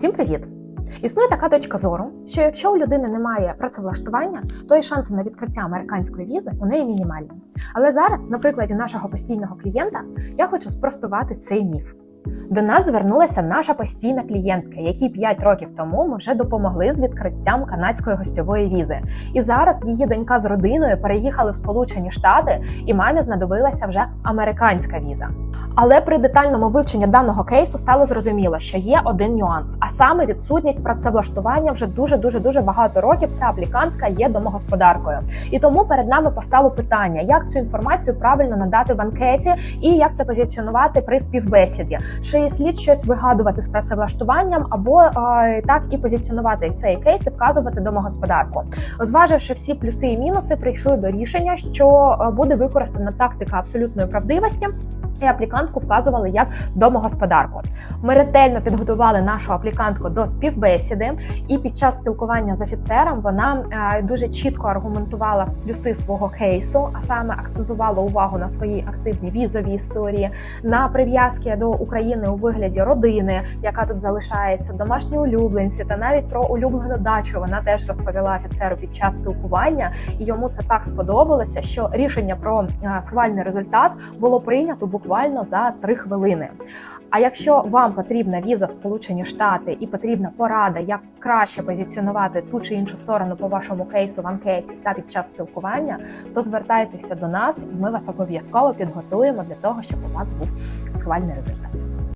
Всім привіт! Існує така точка зору, що якщо у людини немає працевлаштування, то і шанси на відкриття американської візи у неї мінімальні. Але зараз, на прикладі нашого постійного клієнта, я хочу спростувати цей міф. До нас звернулася наша постійна клієнтка, якій 5 років тому ми вже допомогли з відкриттям канадської гостьової візи. І зараз її донька з родиною переїхали в Сполучені Штати, і мамі знадобилася вже американська віза. Але при детальному вивченні даного кейсу стало зрозуміло, що є один нюанс, а саме відсутність працевлаштування вже дуже дуже дуже багато років. Ця аплікантка є домогосподаркою, і тому перед нами постало питання, як цю інформацію правильно надати в анкеті і як це позиціонувати при співбесіді. Чи слід щось вигадувати з працевлаштуванням, або е, так і позиціонувати цей кейс і вказувати домогосподарку, зваживши всі плюси і мінуси, прийшли до рішення, що е, буде використана тактика абсолютної правдивості. І аплікантку вказували як домогосподарку. Ми ретельно підготували нашу аплікантку до співбесіди, і під час спілкування з офіцером вона е, дуже чітко аргументувала плюси свого кейсу, а саме акцентувала увагу на своїй активній візовій історії, на прив'язки до України у вигляді родини, яка тут залишається, домашні улюбленці, та навіть про улюблену дачу. Вона теж розповіла офіцеру під час спілкування, і йому це так сподобалося, що рішення про е, схвальний результат було прийнято буквально за три хвилини. А якщо вам потрібна віза в Сполучені Штати і потрібна порада, як краще позиціонувати ту чи іншу сторону по вашому кейсу в анкеті та під час спілкування, то звертайтеся до нас, і ми вас обов'язково підготуємо для того, щоб у вас був схвальний результат.